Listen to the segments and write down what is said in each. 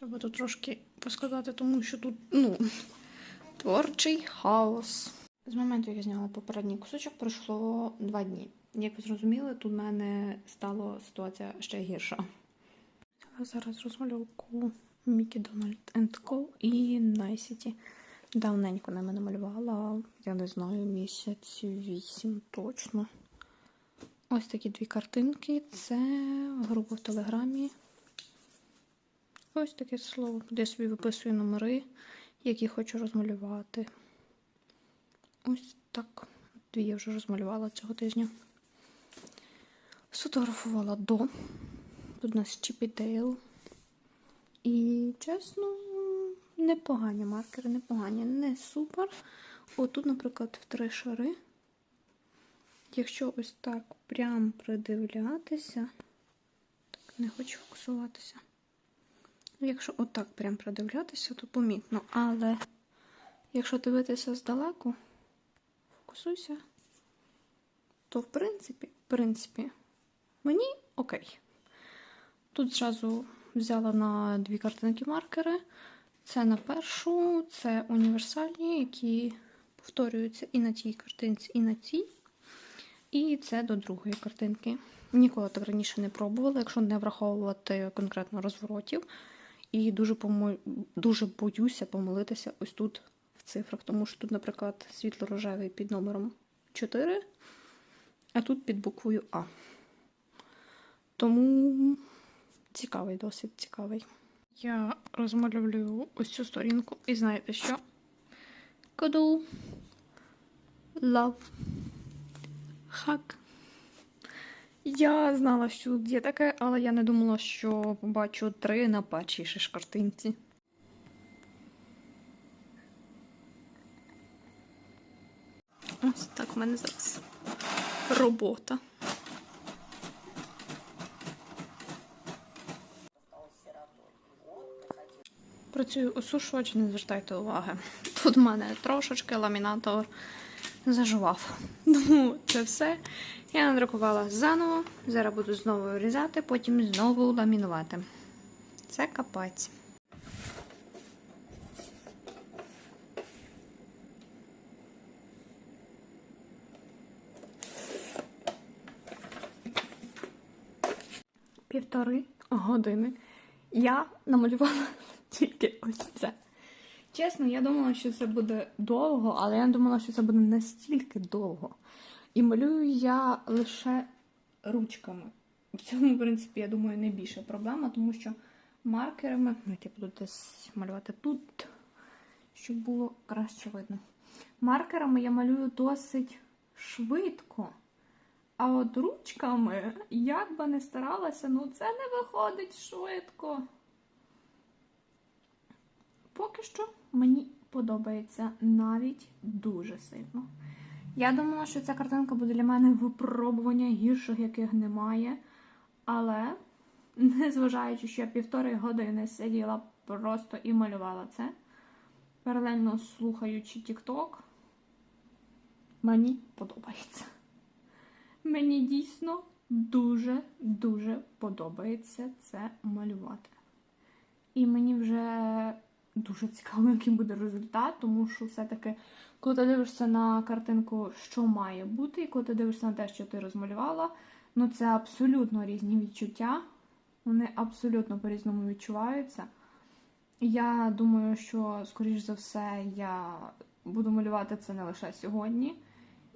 Треба тут трошки поскладати, тому що тут, ну, творчий хаос. З моменту, як я зняла попередній кусочок, пройшло два дні. Як ви зрозуміли, тут в мене стала ситуація ще гірша. А зараз розмальовку Мікі Дональд Co. і Найсіті. Давненько ними намалювала, я не знаю, місяців вісім точно. Ось такі дві картинки. Це група в Телеграмі. Ось таке слово, де я собі виписую номери, які хочу розмалювати. Ось так. Дві я вже розмалювала цього тижня. Сфотографувала до. Тут у нас Чіпі Дейл. І, чесно, непогані маркери, непогані, не супер. Отут, наприклад, в три шари. Якщо ось так прям придивлятися, так, не хочу фокусуватися. Якщо отак прям придивлятися, то помітно. Але якщо дивитися здалеку, фокусуйся, то в принципі, в принципі, мені окей. Тут зразу взяла на дві картинки маркери. Це на першу, це універсальні, які повторюються і на тій картинці, і на цій. І це до другої картинки. Ніколи так раніше не пробувала, якщо не враховувати конкретно розворотів. І дуже помо... дуже боюся помилитися ось тут в цифрах, тому що тут, наприклад, світло-рожевий під номером 4, а тут під буквою А. Тому цікавий, досить цікавий. Я розмальовую ось цю сторінку і знаєте що? Cuddle, love, hug. Я знала, що тут є таке, але я не думала, що побачу три на першій картинці. Ось так в мене зараз робота. Працюю осушувач, не звертайте уваги. Тут в мене трошечки ламінатор зажував. Тому це все. Я надрукувала заново. Зараз буду знову вирізати, потім знову ламінувати. Це капець. Півтори години я намалювала тільки ось це. Чесно, я думала, що це буде довго, але я не думала, що це буде настільки довго. І малюю я лише ручками. В цьому, в принципі, я думаю, найбільша проблема, тому що маркерами, ну, я буду десь малювати тут, щоб було краще видно. Маркерами я малюю досить швидко. А от ручками, як би не старалася, ну це не виходить швидко. Поки що мені подобається навіть дуже сильно. Я думала, що ця картинка буде для мене випробування гірших, яких немає. Але, незважаючи, що я півтори години сиділа просто і малювала це, паралельно слухаючи TikTok, мені подобається. Мені дійсно дуже-дуже подобається це малювати. І мені вже дуже цікаво, який буде результат, тому що все-таки, коли ти дивишся на картинку, що має бути, і коли ти дивишся на те, що ти розмалювала, ну це абсолютно різні відчуття. Вони абсолютно по-різному відчуваються. Я думаю, що, скоріш за все, я буду малювати це не лише сьогодні.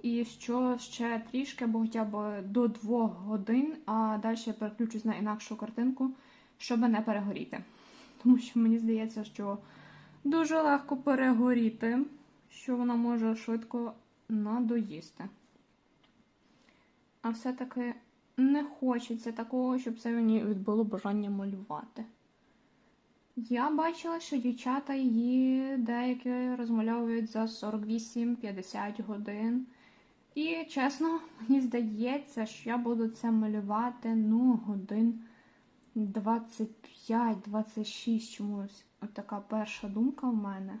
І що ще трішки, або хоча б до двох годин, а далі я переключусь на інакшу картинку, щоб не перегоріти. Тому що мені здається, що дуже легко перегоріти, що вона може швидко надоїсти. А все-таки не хочеться такого, щоб це мені відбуло бажання малювати. Я бачила, що дівчата її деякі розмальовують за 48-50 годин. І чесно, мені здається, що я буду це малювати ну, годин 25-26 чомусь. От така перша думка в мене.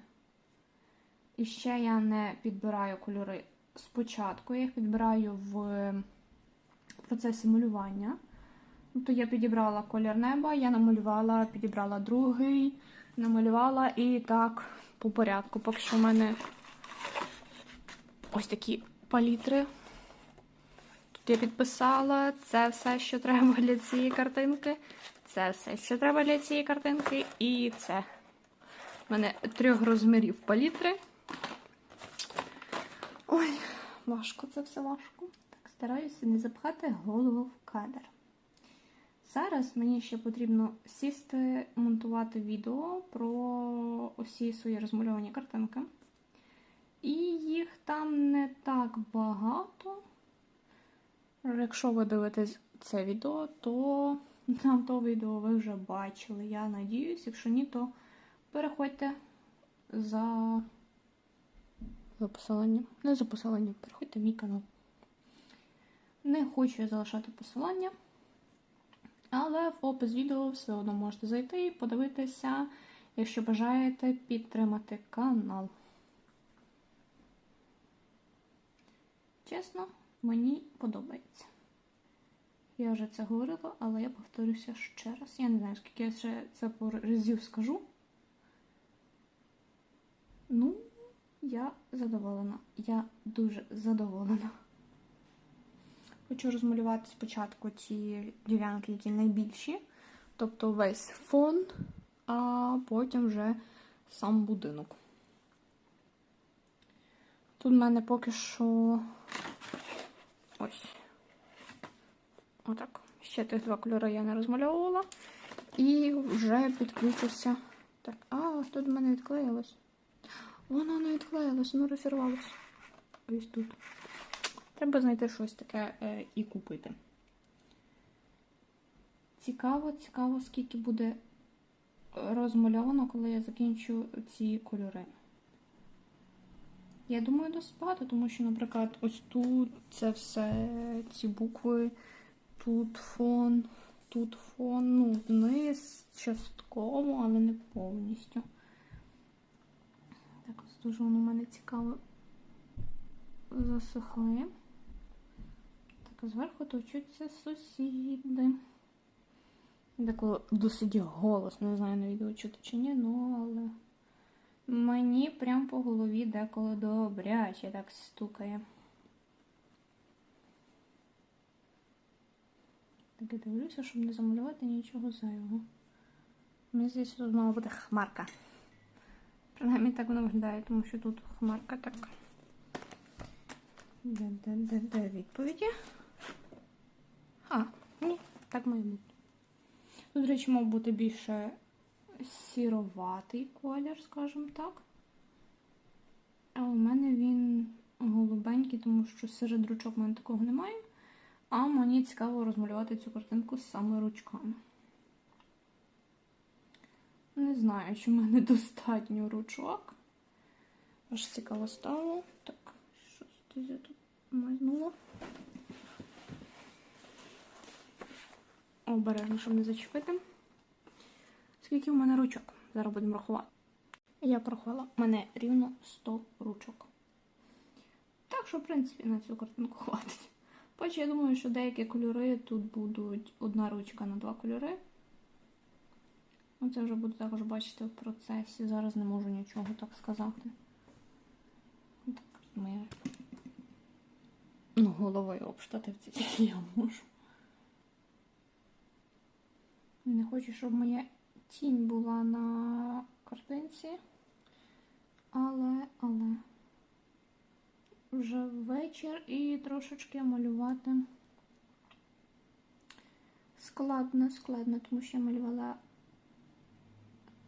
І ще я не підбираю кольори спочатку, я їх підбираю в процесі малювання. То я підібрала колір неба, я намалювала, підібрала другий, намалювала і так по порядку. Поки що в мене ось такі палітри. Я підписала це все, що треба для цієї картинки. Це все, що треба для цієї картинки. І це. У мене трьох розмірів палітри. Ой, важко це все важко. Так, стараюся не запхати голову в кадр. Зараз мені ще потрібно сісти, монтувати відео про усі свої розмальовані картинки. І їх там не так багато. Якщо ви дивитесь це відео, то там то відео ви вже бачили. Я надіюсь, якщо ні, то переходьте за, за посиланням. Не за посиланням, переходьте в мій канал. Не хочу я залишати посилання, але в опис відео все одно можете зайти і подивитися, якщо бажаєте підтримати канал. Чесно, мені подобається. Я вже це говорила, але я повторюся ще раз. Я не знаю, скільки я ще це по разів скажу. Ну, я задоволена. Я дуже задоволена. Хочу розмалювати спочатку ті ділянки, які найбільші, тобто весь фон, а потім вже сам будинок. Тут в мене поки що ось. Отак. Ще тих два кольори я не розмальовувала. І вже підключився. Так, а, тут в мене відклеїлось. Воно не відклеїлось, воно розірвалось. Ось тут. Треба знайти щось таке е, і купити. Цікаво, цікаво, скільки буде розмальовано, коли я закінчу ці кольори. Я думаю, досить багато, тому що, наприклад, ось тут це все ці букви, тут фон, тут фон, ну, вниз частково, але не повністю. Так, ось дуже воно у мене цікаво засихає. Так, а зверху точуться сусіди. Деколи досить голосно, не знаю на відео чути чи ні, ну але. Мені прям по голові деколи добряче так стукає. Так я дивлюся, щоб не замалювати нічого зайвого. Мені здається, тут мала бути хмарка. Принаймні так воно виглядає, тому що тут хмарка так. Де, де, де, де відповіді? А, ні, так має бути. Тут, до речі, мав бути більше сіроватий колір, скажімо так. А у мене він голубенький, тому що серед ручок в мене такого немає. А мені цікаво розмалювати цю картинку саме ручками. Не знаю, чи в мене достатньо ручок. Аж цікаво стало. Так, щось я тут майнуло. Обережно, щоб не зачепити. Скільки в мене ручок? Зараз будемо рахувати. Я порахувала, в мене рівно 100 ручок. Так що, в принципі, на цю картинку хватить. Потім я думаю, що деякі кольори тут будуть одна ручка на два кольори. Ну, Це вже буду також бачити в процесі. Зараз не можу нічого так сказати. Так, моя ну, головою обштативці тільки я можу. Не хочу, щоб моя тінь була на картинці, але, але вже вечір і трошечки малювати складно, складно, тому що я малювала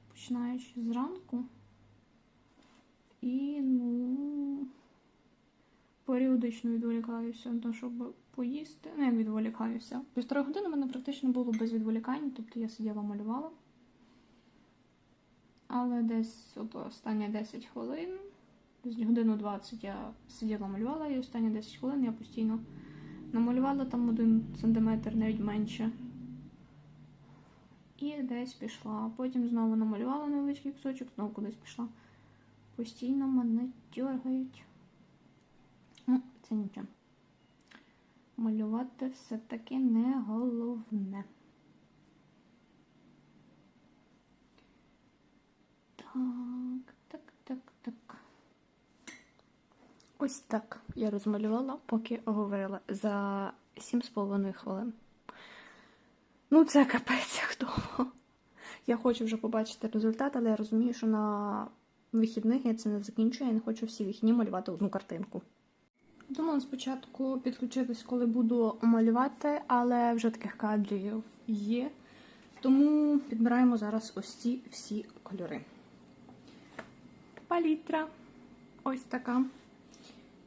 починаючи зранку. І, ну, періодично відволікаюся на щоб поїсти. Не відволікаюся. Півтори години в мене практично було без відволікань, тобто я сиділа малювала. Але десь от останні 10 хвилин, десь годину 20 я сиділа малювала, і останні 10 хвилин я постійно намалювала там один сантиметр, навіть менше. І десь пішла. Потім знову намалювала невеличкий кусочок, знову кудись пішла. Постійно мене дергають. Ну, це нічого. Малювати все-таки не головне. Так, так, так. Ось так я розмалювала, поки говорила за 7,5 хвилин. Ну, це капець довго. Я хочу вже побачити результат, але я розумію, що на вихідних я це не закінчую, я не хочу всі вихідні малювати одну картинку. Думала спочатку підключитись, коли буду малювати, але вже таких кадрів є. Тому підбираємо зараз ось ці всі кольори. Палітра. Ось така.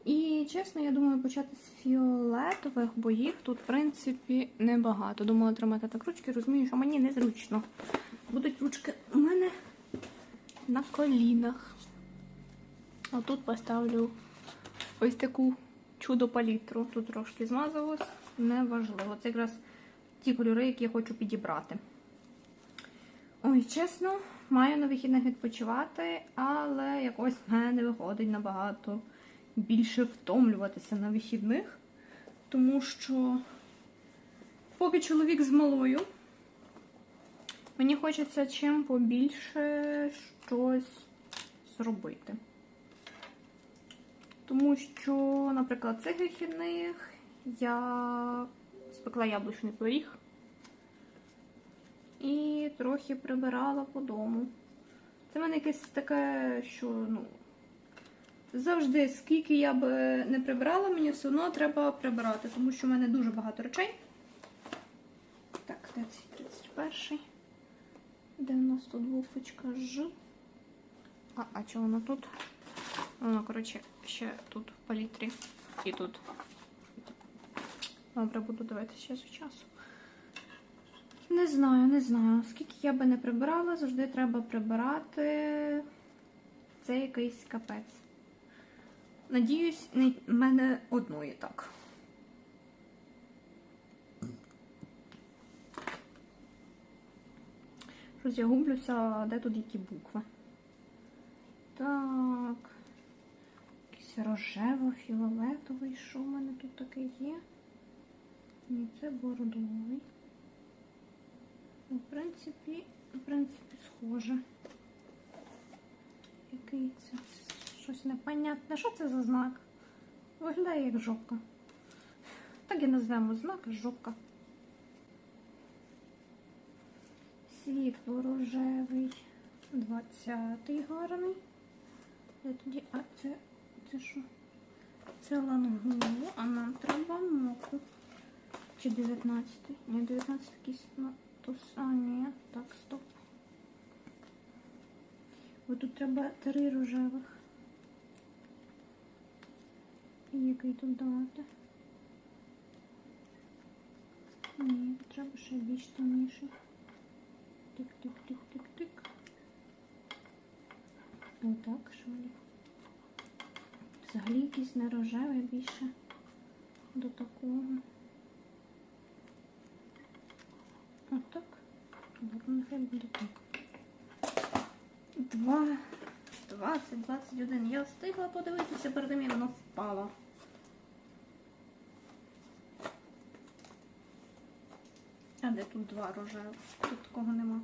І чесно, я думаю почати з фіолетових, бо їх тут, в принципі, небагато. Думала тримати так ручки, розумію, що мені незручно. Будуть ручки у мене на колінах. А тут поставлю ось таку чудо-палітру. Тут трошки змазалось, неважливо. Це якраз ті кольори, які я хочу підібрати. Ой, чесно, маю на вихідних відпочивати, але якось в мене не виходить набагато більше втомлюватися на вихідних, тому що поки чоловік з малою, мені хочеться чим побільше щось зробити. Тому що, наприклад, цих вихідних я спекла яблучний пиріг і трохи прибирала по дому. Це в мене якесь таке, що ну, завжди, скільки я б не прибирала, мені все одно треба прибирати, тому що в мене дуже багато речей. Так, де цей 31-й? Де буквочка Ж? А, а чого вона тут? Воно, коротше, ще тут в палітрі і тут. Добре, буду дивитися час від часу. Не знаю, не знаю. Скільки я би не прибирала, завжди треба прибирати. Це якийсь капець. Надіюсь, в мене одної так. Щось я гублюся, де тут які букви. Так. Якийсь рожево-фіолетовий. Що в мене тут таке є? Ні, це бордовий. Ну, В принципі, в принципі, схоже. Який це? Щось непонятне. Що це за знак? Виглядає як жопка. Так і назвемо знак жопка. Світло рожевий. 20-й гарний. Де тоді? А це, це що? Це лангу, а нам треба моку. Чи 19-й? Ні, 19 якийсь на а, ні. Так, стоп. Бо тут треба три рожевих. І який тут давати? Ні, треба ще більш темніший. Тик-тик-тик-тик-тик. Отак, що ли? Взагалі якийсь не рожевий більше до такого. Отак. Ладно, нехай буде так. Два. 20, 21. Я встигла подивитися перед тим, воно впало. А де тут два рожевих? Тут такого нема.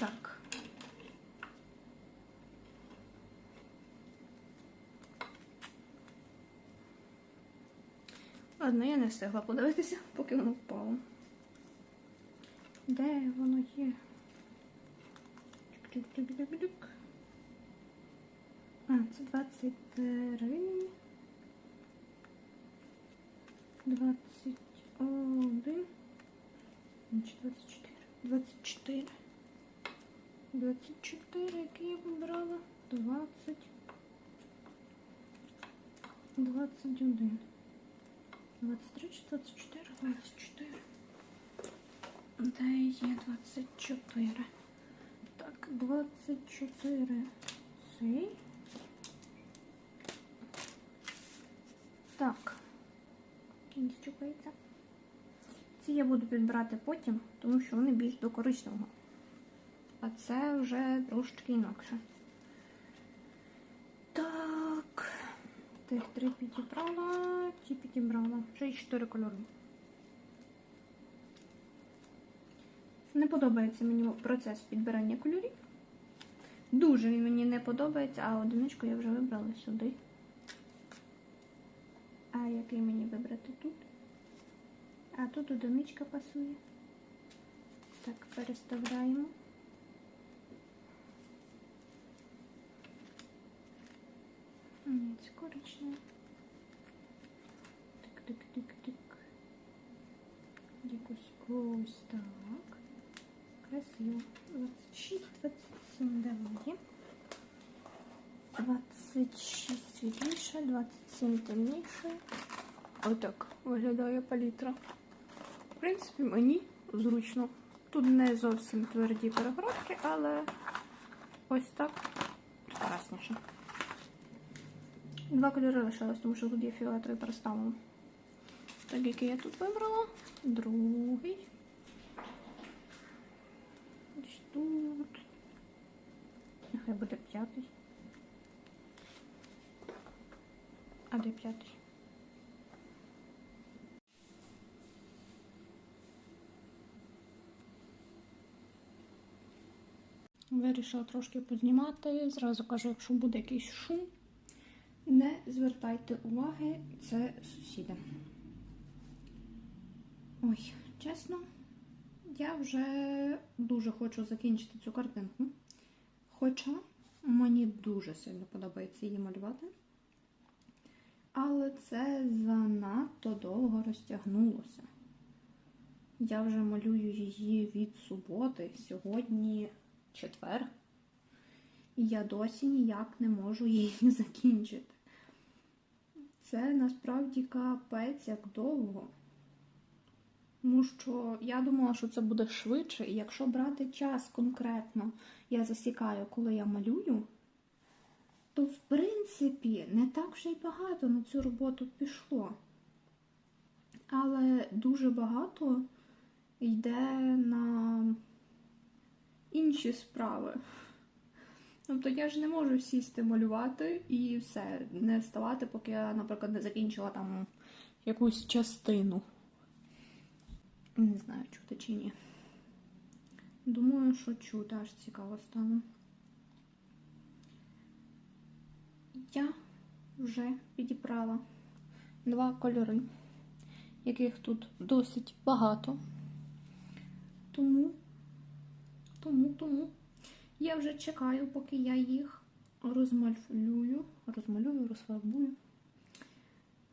Так. Ладно, я не встигла подивитися, поки воно впало. Де воно є? Чик-чик-чик-чик-чик. А, це 23. 21. Чи 24? 24. 24, який я вибрала? 20. 21. 23 чи 24? 24. Де є 24? Так, 24 цей. Так. Кінець чукається. Ці я буду підбирати потім, тому що вони більш до коричневого. А це вже трошки інакше. Так. Тих три підібрала, ті підібрала. Ще й чотири кольори. Не подобається мені процес підбирання кольорів. Дуже він мені не подобається, а одиничку я вже вибрала сюди. А який мені вибрати тут? А тут одиничка пасує. Так, переставляємо. Ні, це коричневе. Тик-тик-тик-тик. Якось ось так. Красиво. 26, 27 давай. 26 світліше, 27 темніше. Отак виглядає палітра. В принципі, мені зручно. Тут не зовсім тверді перегородки, але ось так прекрасніше. Два кольори лишилось, тому що тут є фіолетовий переставлено. Так, який я тут вибрала. Другий. Ось тут. Нехай буде п'ятий. А де п'ятий? Вирішила трошки познімати. Зразу кажу, якщо буде якийсь шум, не звертайте уваги, це сусіди. Ой, чесно, я вже дуже хочу закінчити цю картинку. Хоча мені дуже сильно подобається її малювати. Але це занадто довго розтягнулося. Я вже малюю її від суботи, сьогодні четвер. І я досі ніяк не можу її закінчити. Це насправді капець як довго. Тому що я думала, що це буде швидше, і якщо брати час конкретно, я засікаю, коли я малюю, то в принципі не так вже й багато на цю роботу пішло. Але дуже багато йде на інші справи. Тобто я ж не можу сісти малювати і все, не вставати, поки я, наприклад, не закінчила там якусь частину. Не знаю, чути чи ні. Думаю, що чути, аж цікаво стало. Я вже підібрала два кольори, яких тут досить багато. Тому, тому, тому я вже чекаю, поки я їх розмалюю, розмалюю, розфарбую.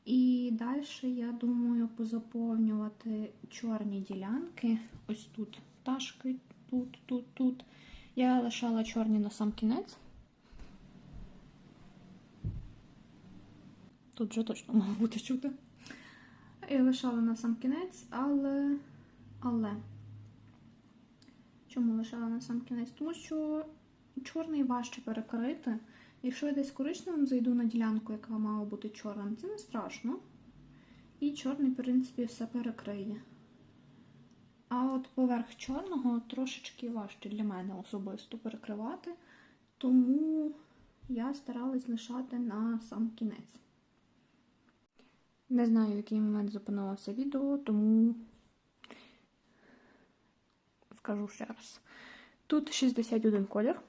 І далі, я думаю, позаповнювати чорні ділянки. Ось тут пташки, тут, тут, тут. Я лишала чорні на сам кінець. Тут вже точно мало бути чути. Я лишала на сам кінець, але. Але. Чому лишала на сам кінець? Тому що чорний важче перекрити. Якщо я десь коричневим зайду на ділянку, яка мала бути чорним, це не страшно. І чорний, в принципі, все перекриє. А от поверх чорного трошечки важче для мене особисто перекривати, тому я старалась лишати на сам кінець. Не знаю, в який момент зупинилося відео, тому скажу ще раз. Тут 61 колір,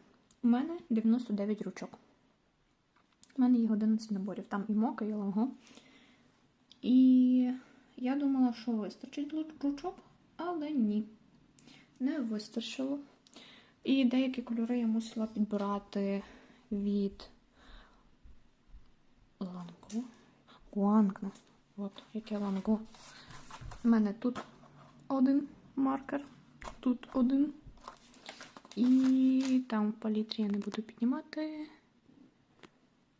у мене 99 ручок. У мене їх 11 наборів. Там і мока, і ланго. І я думала, що вистачить ручок, але ні, не вистачило. І деякі кольори я мусила підбирати від ланго. Гуангна. От, яке ланго. У мене тут один маркер, тут один. І там в палітрі я не буду піднімати.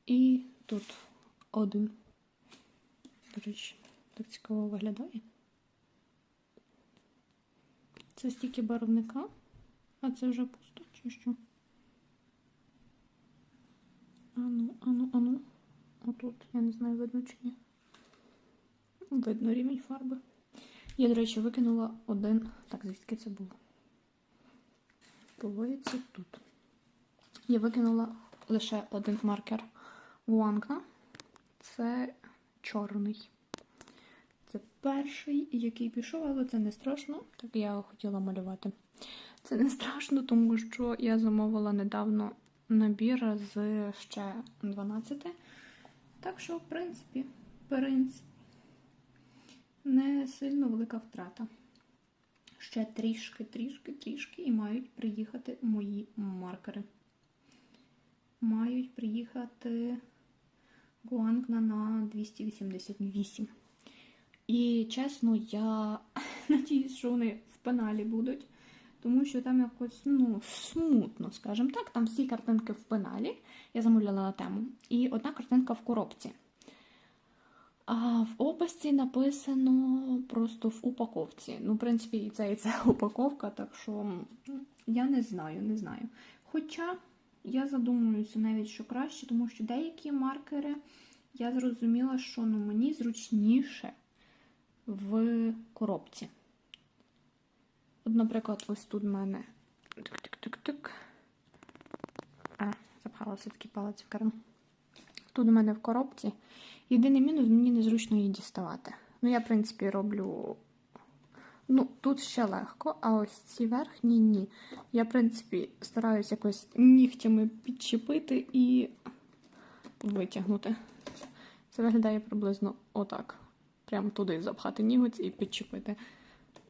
І тут один. До речі, так цікаво виглядає. Це стільки барвника, а це вже пусто, чи що? Ану, ану, ану. Отут, я не знаю, видно чи ні. Видно рівень фарби. Я, до речі, викинула один. Так, звідки це було? Повоїться тут. Я викинула лише один маркер Вуангна. Це чорний. Це перший, який пішов, але це не страшно. Так я хотіла малювати. Це не страшно, тому що я замовила недавно набір з ще 12. Так що, в принципі, принципі, не сильно велика втрата. Ще трішки, трішки, трішки і мають приїхати мої маркери. Мають приїхати Гуангна на 288. І чесно, я надіюсь, що вони в пеналі будуть, тому що там якось ну, смутно, скажімо так. Там всі картинки в пеналі. Я замовляла на тему. І одна картинка в коробці. А в описі написано просто в упаковці. Ну, в принципі, і це і це упаковка, так що я не знаю, не знаю. Хоча я задумуюся навіть, що краще, тому що деякі маркери я зрозуміла, що ну, мені зручніше в коробці. От, наприклад, ось тут в мене. Тик-тик-тик-тик. А, запхала все-таки палець в карман. Тут у мене в коробці. Єдиний мінус, мені незручно її діставати. Ну, я, в принципі, роблю. Ну, тут ще легко, а ось ці верхні ні. Я, в принципі, стараюсь якось нігтями підчепити і витягнути. Це виглядає приблизно отак. Прямо туди запхати ніготь і підчепити.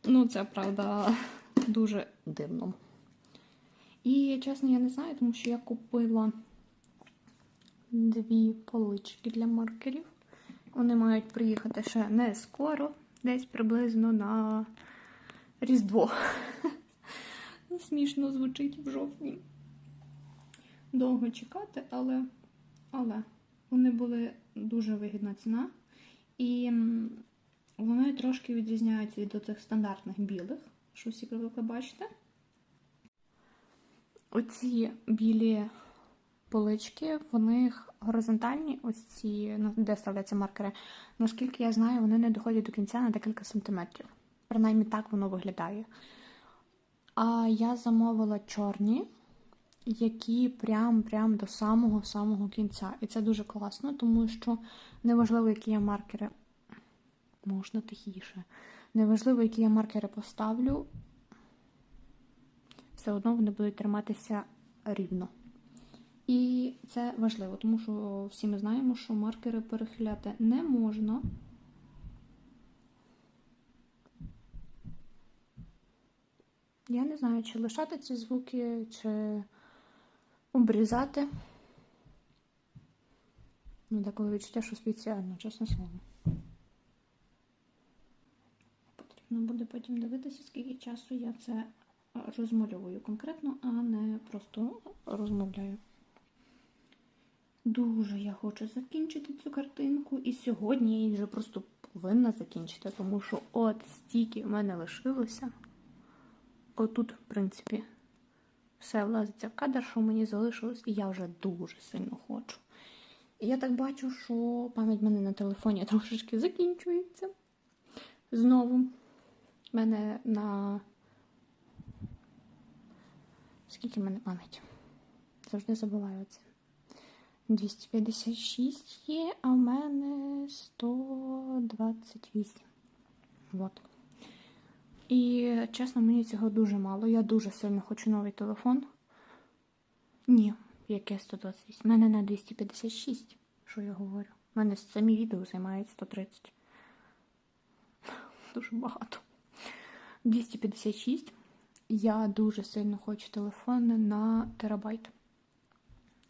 Ну, це правда дуже дивно. І, чесно, я не знаю, тому що я купила дві полички для маркерів. Вони мають приїхати ще не скоро, десь приблизно на Різдво. Смішно звучить в жовтні. Довго чекати, але, але вони були дуже вигідна ціна. І вони трошки відрізняються від оцих стандартних білих, що всі привикли бачити. Оці білі полички, в них горизонтальні, ось ці, ну, де ставляться маркери. Наскільки я знаю, вони не доходять до кінця на декілька сантиметрів. Принаймні так воно виглядає. А я замовила чорні, які прям-прям до самого-самого кінця. І це дуже класно, тому що неважливо, які я маркери. Можна тихіше. Неважливо, які я маркери поставлю, все одно вони будуть триматися рівно. І це важливо, тому що всі ми знаємо, що маркери перехиляти не можна. Я не знаю, чи лишати ці звуки, чи обрізати. Ну, деколи відчуття, що спеціально, чесне слово. Потрібно буде потім дивитися, скільки часу я це розмальовую конкретно, а не просто розмовляю. Дуже я хочу закінчити цю картинку, і сьогодні я її вже просто повинна закінчити, тому що от стільки в мене лишилося. Отут, в принципі, все влазиться в кадр, що мені залишилось, і я вже дуже сильно хочу. І я так бачу, що пам'ять в мене на телефоні трошечки закінчується. Знову в мене на. Скільки в мене пам'ять? Завжди забуваю це. 256 є, а в мене 128. Вот. І, чесно, мені цього дуже мало. Я дуже сильно хочу новий телефон. Ні, яке 128. У мене на 256, що я говорю. У мене самі відео займають 130. Дуже багато. 256. Я дуже сильно хочу телефон на терабайт.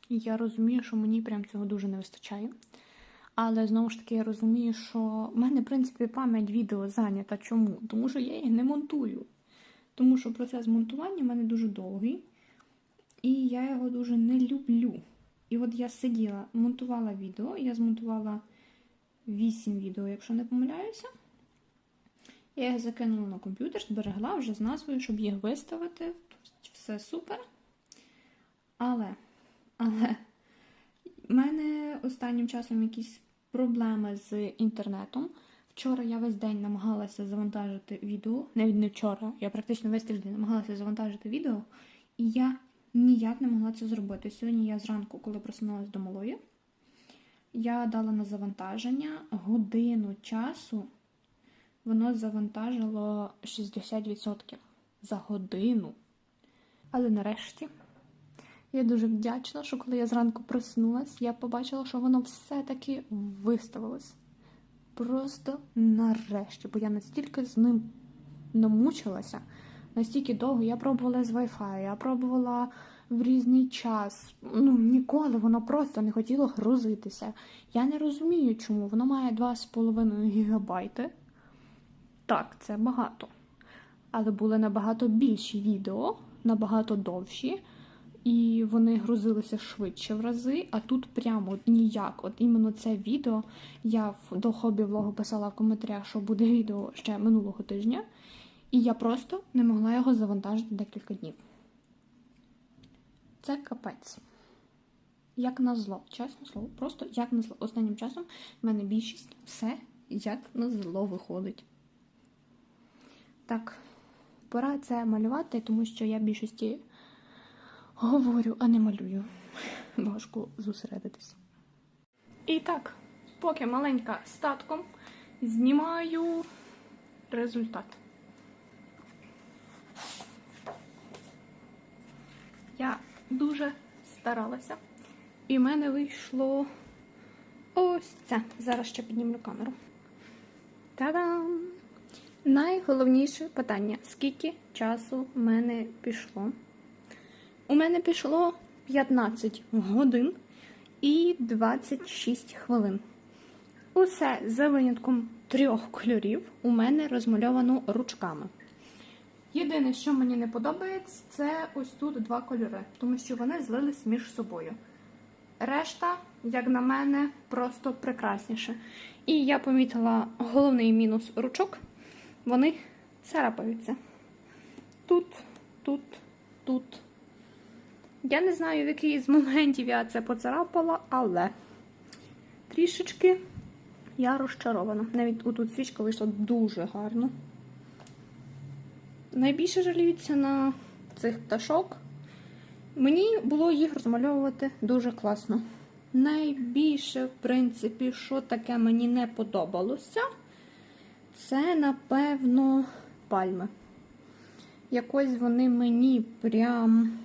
Я розумію, що мені прям цього дуже не вистачає. Але знову ж таки я розумію, що в мене, в принципі, пам'ять відео зайнята. Чому? Тому що я їх не монтую. Тому що процес монтування в мене дуже довгий, і я його дуже не люблю. І от я сиділа, монтувала відео, я змонтувала 8 відео, якщо не помиляюся. Я їх закинула на комп'ютер, зберегла вже з назвою, щоб їх виставити. Все супер. Але, але в мене останнім часом якісь проблеми з інтернетом. Вчора я весь день намагалася завантажити відео. Не не вчора, я практично весь тиждень намагалася завантажити відео, і я ніяк не могла це зробити. Сьогодні я зранку, коли просунулася до малої, я дала на завантаження годину часу. Воно завантажило 60% за годину. Але нарешті Я дуже вдячна, що коли я зранку проснулась, я побачила, що воно все-таки виставилось. Просто нарешті, бо я настільки з ним намучилася, настільки довго. Я пробувала з Wi-Fi, я пробувала в різний час. Ну, ніколи воно просто не хотіло грузитися. Я не розумію, чому. Воно має 2,5 гігабайти. Так, це багато. Але були набагато більші відео, набагато довші, і вони грузилися швидше в рази. А тут прямо от ніяк. От іменно це відео я до хобі влогу писала в коментарях, що буде відео ще минулого тижня, і я просто не могла його завантажити декілька днів. Це капець. Як на зло, чесне слово, просто як на зло. Останнім часом в мене більшість все як на зло виходить. Так, пора це малювати, тому що я більшості говорю, а не малюю. Важко зосередитись. І так, поки маленька статком, знімаю результат. Я дуже старалася, і в мене вийшло ось це. Зараз ще піднімлю камеру. Та-дам! Найголовніше питання: скільки часу в мене пішло? У мене пішло 15 годин і 26 хвилин. Усе за винятком трьох кольорів у мене розмальовано ручками. Єдине, що мені не подобається, це ось тут два кольори, тому що вони злились між собою. Решта, як на мене, просто прекрасніше. І я помітила головний мінус ручок. Вони царапаються. Тут, тут, тут. Я не знаю, в який з моментів я це поцарапала, але трішечки я розчарована. Навіть тут свічка вийшла дуже гарно. Найбільше жаліються на цих пташок. Мені було їх розмальовувати дуже класно. Найбільше, в принципі, що таке мені не подобалося, це, напевно, пальми. Якось вони мені прям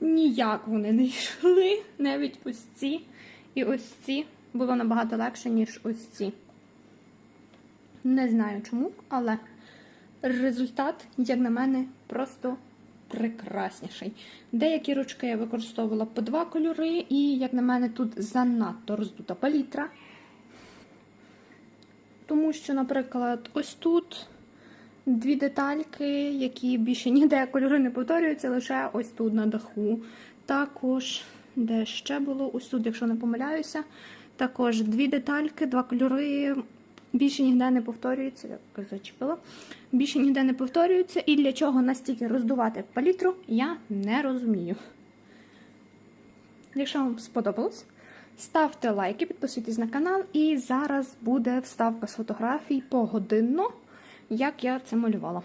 ніяк вони не йшли. Навіть ось ці і ось ці було набагато легше, ніж ось ці. Не знаю чому, але результат, як на мене, просто прекрасніший. Деякі ручки я використовувала по два кольори, і, як на мене, тут занадто роздута палітра. Тому що, наприклад, ось тут дві детальки, які більше ніде кольори не повторюються, лише ось тут на даху. Також, де ще було, ось тут, якщо не помиляюся, також дві детальки, два кольори. Більше ніде не повторюються, я зачепила. Більше ніде не повторюються, і для чого настільки роздувати палітру, я не розумію. Якщо вам сподобалось, ставте лайки, підписуйтесь на канал, і зараз буде вставка з фотографій погодинно, як я це малювала.